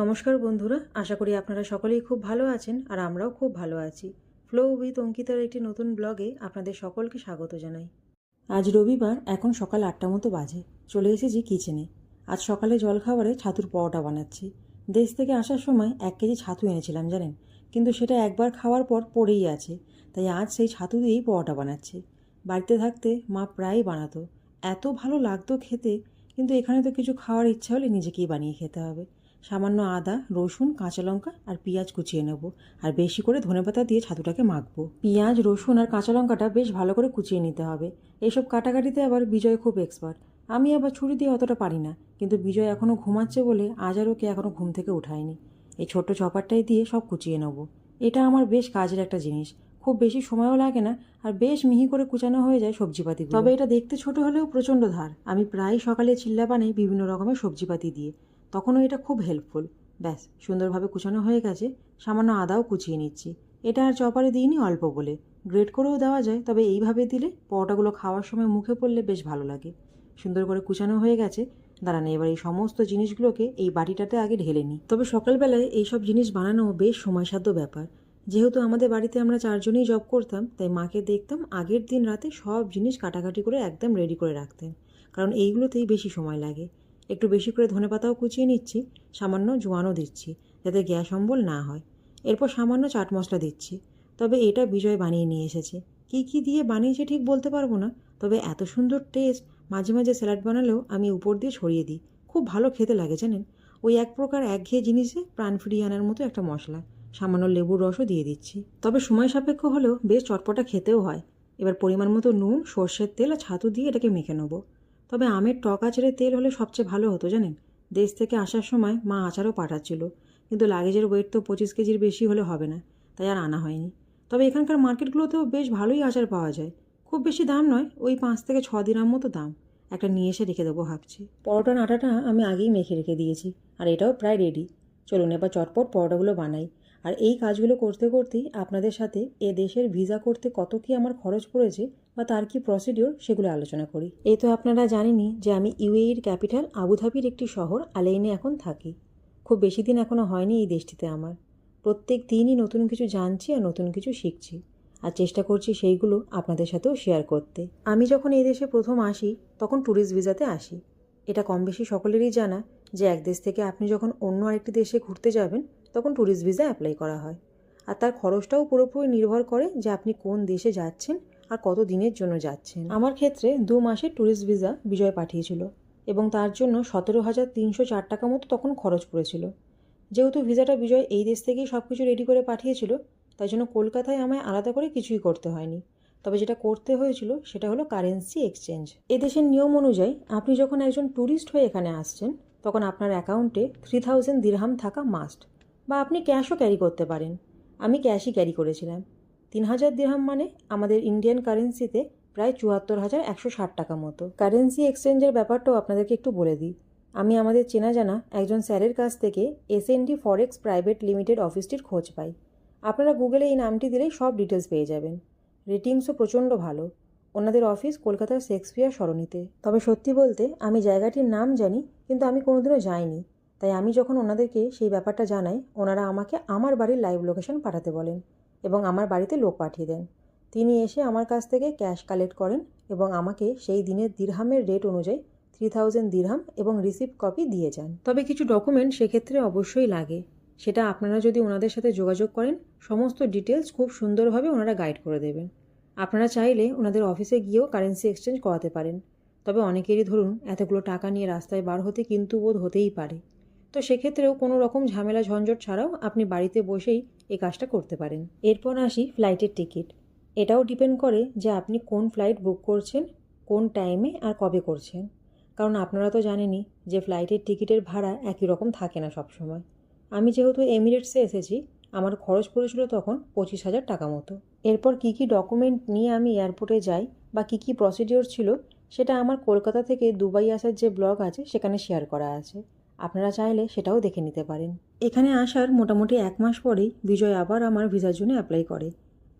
নমস্কার বন্ধুরা, আশা করি আপনারা সকলেই খুব ভালো আছেন আর আমরাও খুব ভালো আছি। ফ্লো উইথ অঙ্কিতার একটি নতুন ব্লগে আপনাদের সকলকে স্বাগত জানাই। আজ রবিবার, এখন সকাল আটটা মতো বাজে। চলে এসেছি কিচেনে আজ সকালে জলখাবারে ছাতুর পরোটা বানাচ্ছি। দেশ থেকে আসার সময় এক কেজি ছাতু এনেছিলাম, জানেন? কিন্তু সেটা একবার খাওয়ার পর পড়েই আছে। তাই আজ সেই ছাতু দিয়েই পরোটা বানাচ্ছি। বাড়িতে থাকতে মা প্রায়ই বানাতো। এত ভালো লাগতো খেতে, কিন্তু এখানে তো কিছু খাওয়ার ইচ্ছা হলে নিজেকেই বানিয়ে খেতে হবে। সামান্য আদা, রসুন, কাঁচা লঙ্কা আর পেঁয়াজ কুচিয়ে নেব। আর বেশি করে ধনেপাতা দিয়ে ছাতুটাকে মাখবো। পেঁয়াজ, রসুন আর কাঁচা লঙ্কাটা বেশ ভালো করে কুচিয়ে নিতে হবে। এইসব কাটাকাটিতে আবার বিজয় খুব এক্সপার্ট আমি আবার ছুরি দিয়ে অতটা পারি না, কিন্তু বিজয় এখনও ঘুমাচ্ছে বলে আজ আর ওকে এখনও ঘুম থেকে উঠায়নি। এই ছোট্ট চপারটাই দিয়ে সব কুচিয়ে নেব। এটা আমার বেশ কাজের একটা জিনিস। খুব বেশি সময়ও লাগে না আর বেশ মিহি করে কুচানো হয়ে যায় সবজিপাতি তবে এটা দেখতে ছোট হলেও প্রচণ্ড ধার। আমি প্রায় সকালে চিল্লা বানাই বিভিন্ন রকমের সবজিপাতি দিয়ে তখনও এটা খুব হেল্পফুল ব্যাস, সুন্দরভাবে কুচানো হয়ে গেছে। সামান্য আদাও কুচিয়ে নিচ্ছি। এটা আর চপারে দিইনি অল্প বলে। গ্রেট করেও দেওয়া যায়, তবে এইভাবে দিলে পরোটাগুলো খাওয়ার সময় মুখে পড়লে বেশ ভালো লাগে। সুন্দর করে কুচানো হয়ে গেছে। দাঁড়ান, এবার এই সমস্ত জিনিসগুলোকে এই বাটিটাতে আগে ঢেলে নিই। তবে সকালবেলায় এইসব জিনিস বানানো বেশ সময়সাধ্য ব্যাপার। যেহেতু আমাদের বাড়িতে আমরা চারজনেই জব করতাম, তাই মাকে দেখতাম আগের দিন রাতে সব জিনিস কাটাকাটি করে একদম রেডি করে রাখতেন। কারণ এইগুলোতেই বেশি সময় লাগে। একটু বেশি করে ধনেপাতাও কুচিয়ে নিচ্ছি, সামান্য জোয়ানও দিচ্ছি, যাতে গ্যাস অম্বল না হয়। এরপর সামান্য চাট মশলা দিচ্ছি। তবে এটা বিজয় বানিয়ে নিয়ে এসেছে। কী কী দিয়ে বানিয়েছে ঠিক বলতে পারব না, তবে এত সুন্দর টেস্ট, মাঝে মাঝে স্যালাড বানালেও আমি উপর দিয়ে ছড়িয়ে দিই। খুব ভালো খেতে লাগে, জানেন? ওই এক প্রকার একঘেয়ে জিনিসে প্রাণ ফিরিয়ে আনার মতো একটা মশলা। সামান্য লেবুর রসও দিয়ে দিচ্ছি। তবে সময় সাপেক্ষ হলেও বেশ চটপটা খেতেও হয়। এবার পরিমাণ মতো নুন, সর্ষের তেল আর ছাতু দিয়ে এটাকে মেখে নেব। তবে আমের টক আচারের তেল হলে সবচেয়ে ভালো হতো, জানেন? দেশ থেকে আসার সময় মা আচারও পাঠাচ্ছিল। কিন্তু লাগেজের ওয়েট তো পঁচিশ কেজির বেশি হলে হবে না, তাই আর আনা হয়নি। তবে এখানকার মার্কেটগুলোতেও বেশ ভালোই আচার পাওয়া যায়। খুব বেশি দাম নয়, ওই পাঁচ থেকে ছ দিনার মতো দাম। একটা নিয়ে এসে রেখে দেবো ভাবছি। পরোটার আটাটা আমি আগেই মেখে রেখে দিয়েছি, আর এটাও প্রায় রেডি চলুন এবার চটপট পরোটাগুলো বানাই। আর এই কাজগুলো করতে করতেই আপনাদের সাথে এ দেশের ভিসা করতে কত কি আমার খরচ পড়েছে বা তার কি প্রসিডিওর সেগুলো আলোচনা করি। এই তো আপনারা জানেনই যে আমি ইউএইর ক্যাপিটাল আবুধাবির একটি শহর আলেইনে এখন থাকি। খুব বেশি দিন এখনও হয়নি এই দেশটিতে আমার। প্রত্যেক দিনই নতুন কিছু জানছি আর নতুন কিছু শিখছি। আর চেষ্টা করছি সেইগুলো আপনাদের সাথেও শেয়ার করতে। আমি যখন এই দেশে প্রথম আসি, তখন ট্যুরিস্ট ভিসাতে আসি। এটা কম বেশি সকলেরই জানা যে এক দেশ থেকে আপনি যখন অন্য আরেকটি দেশে ঘুরতে যাবেন তখন ট্যুরিস্ট ভিসা অ্যাপ্লাই করা হয়। আর তার খরচটাও পুরোপুরি নির্ভর করে যে আপনি কোন দেশে যাচ্ছেন আর কত দিনের জন্য যাচ্ছেন। আমার ক্ষেত্রে দু মাসের ট্যুরিস্ট ভিসা বিজয় পাঠিয়েছিল এবং তার জন্য সতেরো হাজার তিনশো চার টাকা মতো তখন খরচ পড়েছিল। যেহেতু ভিসাটা বিজয় এই দেশ থেকেই সব কিছু রেডি করে পাঠিয়েছিল, তাই জন্য কলকাতায় আমায় আলাদা করে কিছুই করতে হয়নি। তবে যেটা করতে হয়েছিল সেটা হলো কারেন্সি এক্সচেঞ্জ এদেশের নিয়ম অনুযায়ী আপনি যখন একজন ট্যুরিস্ট হয়ে এখানে আসছেন, তখন আপনার অ্যাকাউন্টে থ্রি থাউজেন্ড দিরহাম থাকা মাস্ট বা আপনি ক্যাশও ক্যারি করতে পারেন। আমি ক্যাশই ক্যারি করেছিলাম। তিন হাজার দিরহাম মানে আমাদের ইন্ডিয়ান কারেন্সিতে প্রায় চুয়াত্তর হাজার একশো ষাট টাকা মতো। কারেন্সি এক্সচেঞ্জের ব্যাপারটাও আপনাদেরকে একটু বলে দিই। আমি আমাদের চেনা জানা একজন স্যারের কাছ থেকে S N D forex private limited অফিসটির খোঁজ পাই। আপনারা গুগলে এই নামটি দিলেই সব ডিটেলস পেয়ে যাবেন। রেটিংসও প্রচণ্ড ভালো। ওনাদের অফিস কলকাতার শেক্সপিয়ার সরণিতে। তবে সত্যি বলতে আমি জায়গাটির নাম জানি, কিন্তু আমি কোনোদিনও যাইনি। তাই আমি যখন ওনাদেরকে সেই ব্যাপারটা জানাই, ওনারা আমাকে আমার বাড়ির লাইভ লোকেশন পাঠাতে বলেন এবং আমার বাড়িতে লোক পাঠিয়ে দেন। তিনি এসে আমার কাছ থেকে ক্যাশ কালেক্ট করেন এবং আমাকে সেই দিনের দিরহামের রেট অনুযায়ী থ্রি থাউজেন্ড দিরহাম এবং রিসিপ্ট কপি দিয়ে যান। তবে কিছু ডকুমেন্ট সেক্ষেত্রে অবশ্যই লাগে। সেটা আপনারা যদি ওনাদের সাথে যোগাযোগ করেন, সমস্ত ডিটেলস খুব সুন্দরভাবে ওনারা গাইড করে দেবেন। আপনারা চাইলে ওনাদের অফিসে গিয়েও কারেন্সি এক্সচেঞ্জ করাতে পারেন। তবে অনেকেরই ধরুন, এতগুলো টাকা নিয়ে রাস্তায় বার হতে কিন্তু বোধ হতেই পারে। তো সেক্ষেত্রেও কোনো রকম ঝামেলা ঝঞ্ঝট ছাড়াও আপনি বাড়িতে বসেই এই কাজটা করতে পারেন। এরপর আসি ফ্লাইটের টিকিট। এটাও ডিপেন্ড করে যে আপনি কোন ফ্লাইট বুক করছেন, কোন টাইমে আর কবে করছেন। কারণ আপনারা তো জানেনই যে ফ্লাইটের টিকিটের ভাড়া একই রকম থাকে না সব সময়। আমি যেহেতু এমিরেটসে এসেছি, আমার খরচ পড়েছিল তখন পঁচিশ হাজার টাকা মতো। এরপর কী কী ডকুমেন্ট নিয়ে আমি এয়ারপোর্টে যাই বা কী কী প্রসিডিওর ছিল, সেটা আমার কলকাতা থেকে দুবাই আসার যে ব্লগ আছে, সেখানে শেয়ার করা আছে। আপনারা চাইলে সেটাও দেখে নিতে পারেন। এখানে আসার মোটামুটি এক মাস পরেই বিজয় আবার আমার ভিসার জন্য অ্যাপ্লাই করে।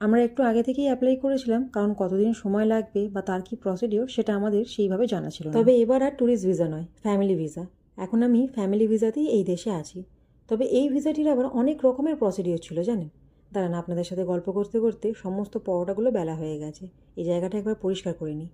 আমরা একটু আগে থেকেই অ্যাপ্লাই করেছিলাম, কারণ কতদিন সময় লাগবে বা তার কি প্রসিডিওর সেটা আমাদের সেইভাবে জানা ছিল তবে এবার আর ট্যুরিস্ট ভিসা নয় ফ্যামিলি ভিসা এখন আমি ফ্যামিলি ভিসাতেই এই দেশে আছি। তবে এই ভিসাটির আবার অনেক রকমের প্রসিডিওর ছিল, জানেন? দাঁড়ান, আপনাদের সাথে গল্প করতে করতে সমস্ত পরোটাগুলো বেলা হয়ে গেছে। এই জায়গাটা একবার পরিষ্কার করে নিই।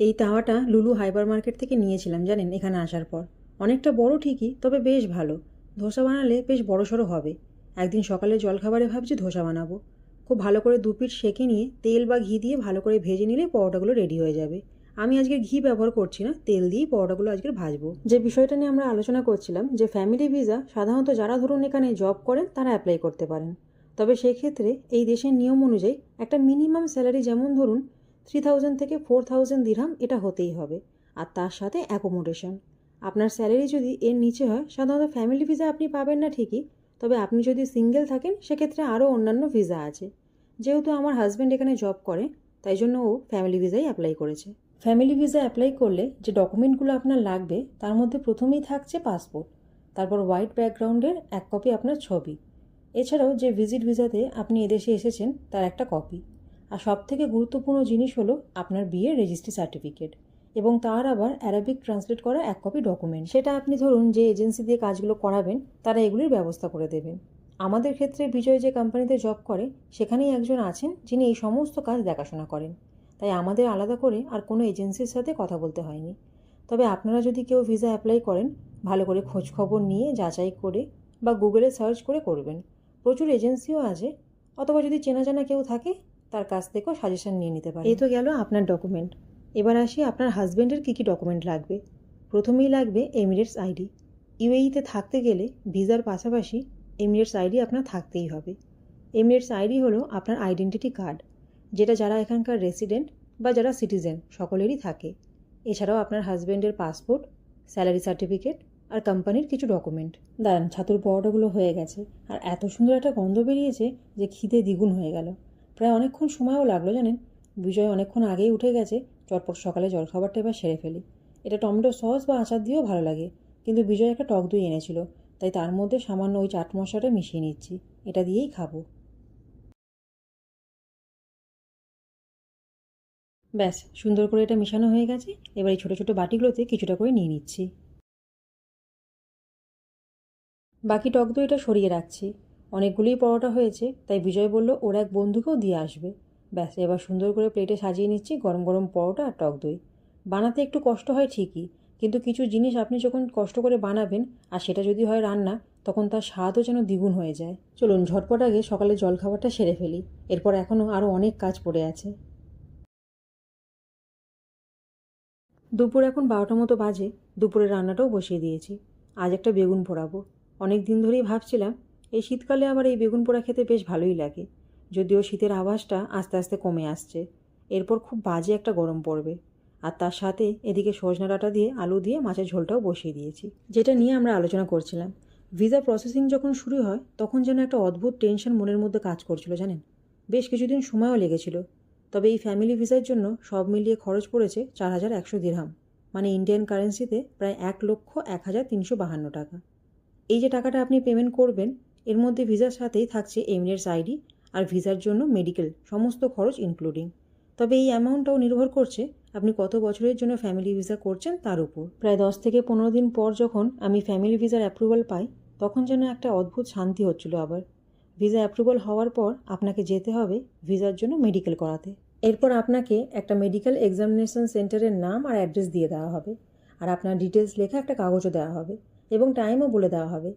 এই তাওয়াটা লুলু হাইবার মার্কেট থেকে নিয়েছিলাম, জানেন? এখানে আসার পর। অনেকটা বড় ঠিকই, তবে বেশ ভালো। ধোসা বানালে বেশ বড় সড়ো হবে। একদিন সকালে জলখাবারে ভাবছি ধোসা বানাবো। খুব ভালো করে দু পিঠ সেঁকে নিয়ে তেল বা ঘি দিয়ে ভালো করে ভেজে নিলে পরোটাগুলো রেডি হয়ে যাবে। আমি আজকে ঘি ব্যবহার করছি না, তেল দিয়েই পরোটাগুলো আজকে ভাজবো। যে বিষয়টা নিয়ে আমরা আলোচনা করছিলাম, যে ফ্যামিলি ভিসা সাধারণত যারা ধরুন এখানে জব করেন, তারা অ্যাপ্লাই করতে পারেন। তবে সেক্ষেত্রে এই দেশের নিয়ম অনুযায়ী একটা মিনিমাম স্যালারি যেমন ধরুন থ্রি থাউজেন্ড থেকে ফোর থাউজেন্ড দিরহাম এটা হতেই হবে। আর তার সাথে অ্যাকোমোডেশন আপনার স্যালারি যদি এর নিচে হয়, সাধারণত ফ্যামিলি ভিসা আপনি পাবেন না ঠিকই, তবে আপনি যদি সিঙ্গেল থাকেন, সেক্ষেত্রে আরও অন্যান্য ভিসা আছে। যেহেতু আমার হাজব্যান্ড এখানে জব করে, তাই জন্য ও ফ্যামিলি ভিসাই অ্যাপ্লাই করেছে। ফ্যামিলি ভিসা অ্যাপ্লাই করলে যে ডকুমেন্টগুলো আপনার লাগবে, তার মধ্যে প্রথমেই থাকছে পাসপোর্ট তারপর হোয়াইট ব্যাকগ্রাউন্ডের এক কপি আপনার ছবি। এছাড়াও যে ভিজিট ভিসাতে আপনি এদেশে এসেছেন, তার একটা কপি আর সবথেকে গুরুত্বপূর্ণ জিনিস হলো আপনার বিয়ের রেজিস্ট্রি সার্টিফিকেট এবং তার আবার অ্যারাবিক ট্রান্সলেট করা এক কপি ডকুমেন্ট সেটা আপনি ধরুন যে এজেন্সি দিয়ে কাজগুলো করাবেন, তারা এগুলির ব্যবস্থা করে দেবেন আমাদের ক্ষেত্রে বিজয় যে কোম্পানিতে জব করে, সেখানেই একজন আছেন যিনি এই সমস্ত কাজ দেখাশোনা করেন। তাই আমাদের আলাদা করে আর কোনো এজেন্সির সাথে কথা বলতে হয়নি। তবে আপনারা যদি কেউ ভিসা অ্যাপ্লাই করেন, ভালো করে খোঁজ খবর নিয়ে যাচাই করে বা গুগলে সার্চ করে করবেন। প্রচুর এজেন্সিও আছে, অথবা যদি চেনা জানা কেউ থাকে, তার কাছ থেকেও সাজেশন নিয়ে নিতে পারে এই তো গেল আপনার ডকুমেন্ট এবার আসি আপনার হাজব্যান্ডের কী কী ডকুমেন্ট লাগবে? প্রথমেই লাগবে এমিরেটস আইডি ইউএইতে থাকতে গেলে ভিসার পাশাপাশি এমিরেটস আইডি আপনার থাকতেই হবে। এমিরেটস আইডি হলো আপনার আইডেন্টিটি কার্ড যেটা যারা এখানকার রেসিডেন্ট বা যারা সিটিজেন সকলেরই থাকে। এছাড়াও আপনার হাজব্যান্ডের পাসপোর্ট স্যালারি সার্টিফিকেট আর কোম্পানির কিছু ডকুমেন্ট দাঁড়ান, ছাতুর পরোটাগুলো হয়ে গেছে। আর এত সুন্দর একটা গন্ধ বেরিয়েছে যে খিদে দ্বিগুণ হয়ে গেল। প্রায় অনেকক্ষণ সময়ও লাগল জানেন। বিজয় অনেকক্ষণ আগেই উঠে গেছে চটপট সকালে জলখাবারটা এবার সেরে ফেলি। এটা টমেটো সস বা আচার দিয়েও ভালো লাগে, কিন্তু বিজয় একটা টক দই এনেছিল, তাই তার মধ্যে সামান্য ওই চাট মশলাটা মিশিয়ে নিচ্ছি, এটা দিয়েই খাব। ব্যাস, সুন্দর করে এটা মেশানো হয়ে গেছে, এবার এই ছোটো ছোটো বাটিগুলোতে কিছুটা করে নিয়ে নিচ্ছি। বাকি টক দইটা সরিয়ে রাখছি, অনেকগুলোই পরোটা হয়েছে, তাই বিজয় বলল, ওর এক বন্ধুকেও দিয়ে আসবে। ব্যাস, এবার সুন্দর করে প্লেটে সাজিয়ে নিচ্ছি, গরম গরম পরোটা আর টক দই। বানাতে একটু কষ্ট হয় ঠিকই, কিন্তু কিছু জিনিস আপনি যখন কষ্ট করে বানাবেন আর সেটা যদি হয় রান্না, তখন তার স্বাদও যেন দ্বিগুণ হয়ে যায়। চলুন, ঝটপট আগে সকালে জলখাবারটা সেরে ফেলি। এরপর এখনও আরও অনেক কাজ পড়ে আছে। দুপুর এখন বারোটা মতো বাজে দুপুরে রান্নাটাও বসিয়ে দিয়েছি। আজ একটা বেগুন পোড়াবো। অনেক দিন ধরেই ভাবছিলাম, এই শীতকালে আমার এই বেগুন পোড়া খেতে বেশ ভালোই লাগে। যদিও শীতের আভাসটা আস্তে আস্তে কমে আসছে। এরপর খুব বাজে একটা গরম পড়বে। আর তার সাথে এদিকে সজনা ডাঁটা দিয়ে আলু দিয়ে মাছের ঝোলটাও বসিয়ে দিয়েছি। যেটা নিয়ে আমরা আলোচনা করছিলাম। ভিসা প্রসেসিং যখন শুরু হয়, তখন যেন একটা অদ্ভুত টেনশন মনের মধ্যে কাজ করছিল, জানেন? বেশ কিছুদিন সময়ও লেগেছিল। তবে এই ফ্যামিলি ভিসার জন্য সব মিলিয়ে খরচ পড়েছে চার হাজার একশো দিরহাম মানে ইন্ডিয়ান কারেন্সিতে প্রায় এক লক্ষ এক হাজার তিনশো বাহান্ন টাকা। এই যে টাকাটা আপনি পেমেন্ট করবেন, এর মধ্যে ভিসার সাথেই থাকছে এমিরেটস আইডি আর ভিসার জন্য মেডিকেল সমস্ত খরচ ইনক্লুডিং তবে এই অ্যামাউন্টটাও নির্ভর করছে আপনি কত বছরের জন্য ফ্যামিলি ভিসা করছেন তার উপর। প্রায় দশ থেকে পনেরো দিন পর যখন আমি ফ্যামিলি ভিসার অ্যাপ্রুভাল পাই, তখন যেন একটা অদ্ভুত শান্তি হচ্ছিল আবার। ভিসা অ্যাপ্রুভাল হওয়ার পর আপনাকে যেতে হবে ভিসার জন্য মেডিকেল করাতে। এরপর আপনাকে একটা মেডিকেল এক্সামিনেশন সেন্টারের নাম আর অ্যাড্রেস দিয়ে দেওয়া হবে। আর আপনার ডিটেলস লেখা একটা কাগজও দেওয়া হবে এবং টাইমও বলে দেওয়া হবে।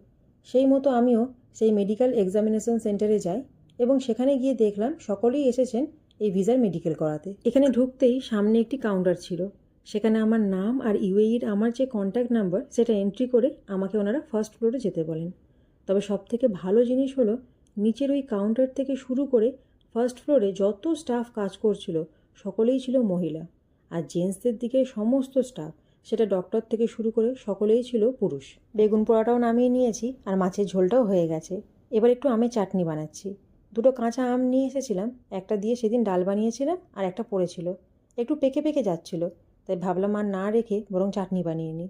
সেই মতো আমিও সেই মেডিকেল এক্সামিনেশন সেন্টারে যাই এবং সেখানে গিয়ে দেখলাম সকলেই এসেছেন এই ভিসার মেডিকেল করাতে। এখানে ঢুকতেই সামনে একটি কাউন্টার ছিল। সেখানে আমার নাম আর ইউএইর আমার যে কন্ট্যাক্ট নাম্বার সেটা এন্ট্রি করে আমাকে ওনারা ফার্স্ট ফ্লোরে যেতে বলেন। তবে সব থেকে ভালো জিনিস হলো, নিচের ওই কাউন্টার থেকে শুরু করে ফার্স্ট ফ্লোরে যত স্টাফ কাজ করছিল, সকলেই ছিল মহিলা। আর জেন্টসদের দিকে সমস্ত স্টাফ সেটা ডক্টর থেকে শুরু করে সকলেই ছিল পুরুষ। বেগুন পোড়াটাও নামিয়ে নিয়েছি, আর মাছের ঝোলটাও হয়ে গেছে। এবার একটু আমের চাটনি বানাচ্ছি। দুটো কাঁচা আম নিয়ে এসেছিলাম, একটা দিয়ে সেদিন ডাল বানিয়েছিলাম আর একটা পড়েছিল। একটু পেকে পেকে যাচ্ছিল, তাই ভাবলাম আর না রেখে বরং চাটনি বানিয়ে নিই।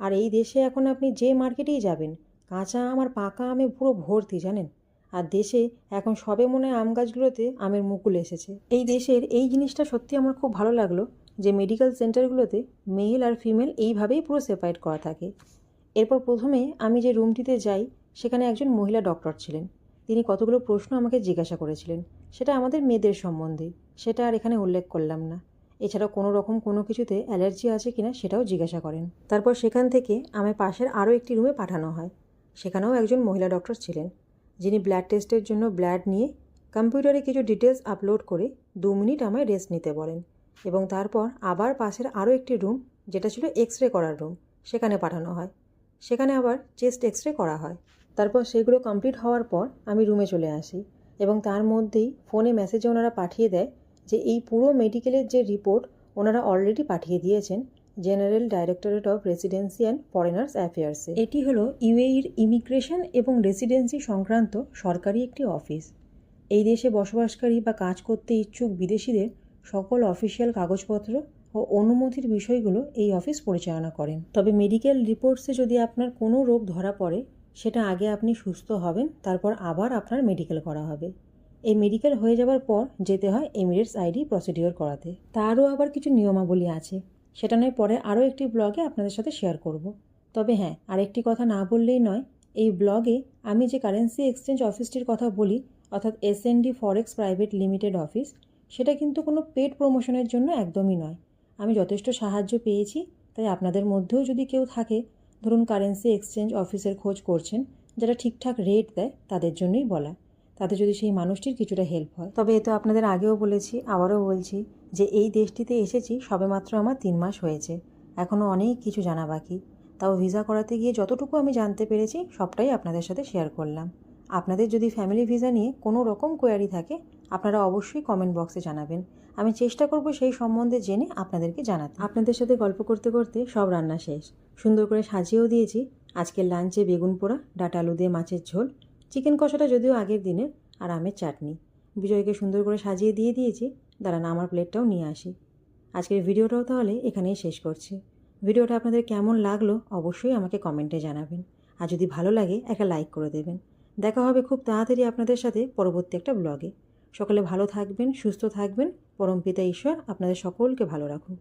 আর এই দেশে এখন আপনি যে মার্কেটেই যাবেন, কাঁচা আম আর পাকা আমে পুরো ভর্তি, জানেন? আর দেশে এখন সবে মনে আম গাছগুলোতে আমের মুকুল এসেছে। এই দেশের এই জিনিসটা সত্যি আমার খুব ভালো লাগল যে মেডিকেল সেন্টারগুলোতে মেল আর ফিমেল এইভাবেই পুরো সেপারেট করা থাকে। এরপর প্রথমে আমি যে রুমটিতে যাই, সেখানে একজন মহিলা ডক্টর ছিলেন। তিনি কতগুলো প্রশ্ন আমাকে জিজ্ঞাসা করেছিলেন। সেটা আমাদের মেয়েদের সম্বন্ধে। সেটা আর এখানে উল্লেখ করলাম না। এছাড়া কোনো রকম কোনো কিছুতে অ্যালার্জি আছে কিনা সেটাও জিজ্ঞাসা করেন। তারপর সেখান থেকে আমায় পাশের আরও একটি রুমে পাঠানো হয়। সেখানেও একজন মহিলা ডক্টর ছিলেন, যিনি ব্লাড টেস্টের জন্য ব্লাড নিয়ে কম্পিউটারে কিছু ডিটেলস আপলোড করে দু মিনিট আমায় রেস্ট নিতে বলেন এবং তারপর আবার পাশের আরও একটি রুম, যেটা ছিল এক্স রে করার রুম, সেখানে পাঠানো হয়। সেখানে আবার চেস্ট এক্স রে করা হয়। তারপর সেগুলো কমপ্লিট হওয়ার পর আমি রুমে চলে আসি এবং তার মধ্যেই ফোনে মেসেজে ওনারা পাঠিয়ে দেয় যে এই পুরো মেডিকেলের যে রিপোর্ট ওনারা অলরেডি পাঠিয়ে দিয়েছেন general directorate of residency and foreigners অ্যাফেয়ার্সে এটি হলো ইউএইর ইমিগ্রেশন এবং রেসিডেন্সি সংক্রান্ত সরকারি একটি অফিস এই দেশে বসবাসকারী বা কাজ করতে ইচ্ছুক বিদেশিদের সকল অফিসিয়াল কাগজপত্র ও অনুমতির বিষয়গুলো এই অফিস পরিচালনা করেন। তবে মেডিকেল রিপোর্টসে যদি আপনার কোনো রোগ ধরা পড়ে সেটা আগে আপনি সুস্থ হবেন, তারপর আবার আপনার মেডিকেল করা হবে। এই মেডিকেল হয়ে যাওয়ার পর যেতে হয় এমিরেটস আইডি প্রসিডিওর করাতে। তারও আবার কিছু নিয়মাবলী আছে। সেটা নয়, পরে আরও একটি ব্লগে আপনাদের সাথে শেয়ার করব। তবে হ্যাঁ আরেকটি কথা না বললেই নয়, এই ব্লগে আমি যে কারেন্সি এক্সচেঞ্জ অফিসটির কথা বলি, অর্থাৎ SND forex private limited office সেটা কিন্তু কোনো পেড প্রমোশনের জন্য একদমই নয়। আমি যথেষ্ট সাহায্য পেয়েছি, তাই আপনাদের মধ্যেও যদি কেউ থাকে ধরুন কারেন্সি এক্সচেঞ্জ অফিসের খোঁজ করছেন, যারা ঠিকঠাক রেট দেয় তাদের জন্যই বলা। তাতে যদি সেই মানুষটির কিছুটা হেল্প হয়। তবে এ তো আপনাদের আগেও বলেছি, আবারও বলছি যে এই দেশটিতে এসেছি সবেমাত্র আমার তিন মাস হয়েছে। এখনও অনেক কিছু জানা বাকি। তাও ভিসা করাতে গিয়ে যতটুকু আমি জানতে পেরেছি সবটাই আপনাদের সাথে শেয়ার করলাম। আপনাদের যদি ফ্যামিলি ভিসা নিয়ে কোনো রকম কোয়ারি থাকে আপনারা অবশ্যই কমেন্ট বক্সে জানাবেন। আমি চেষ্টা করব সেই সম্বন্ধে জেনে আপনাদেরকে জানাতে। আপনাদের সাথে গল্প করতে করতে সব রান্না শেষ। সুন্দর করে সাজিয়েও দিয়েছি। আজকের লাঞ্চে বেগুন পোড়া, ডাটা আলু দিয়ে মাছের ঝোল চিকেন কষাটা যদিও আগের দিনের, আর আমের চাটনি। বিজয়কে সুন্দর করে সাজিয়ে দিয়ে দিয়েছি। দাঁড়ান, আমার প্লেটটাও নিয়ে আসি। আজকের ভিডিওটাও তাহলে এখানেই শেষ করছি। ভিডিওটা আপনাদের কেমন লাগল অবশ্যই আমাকে কমেন্টে জানাবেন। আর যদি ভালো লাগে, একটা লাইক করে দেবেন। দেখা হবে খুব তাড়াতাড়ি আপনাদের সাথে পরবর্তী একটা ব্লগে সকলে ভালো থাকবেন সুস্থ থাকবেন। পরমপিতা ঈশ্বর আপনাদের সকলকে ভালো রাখুন।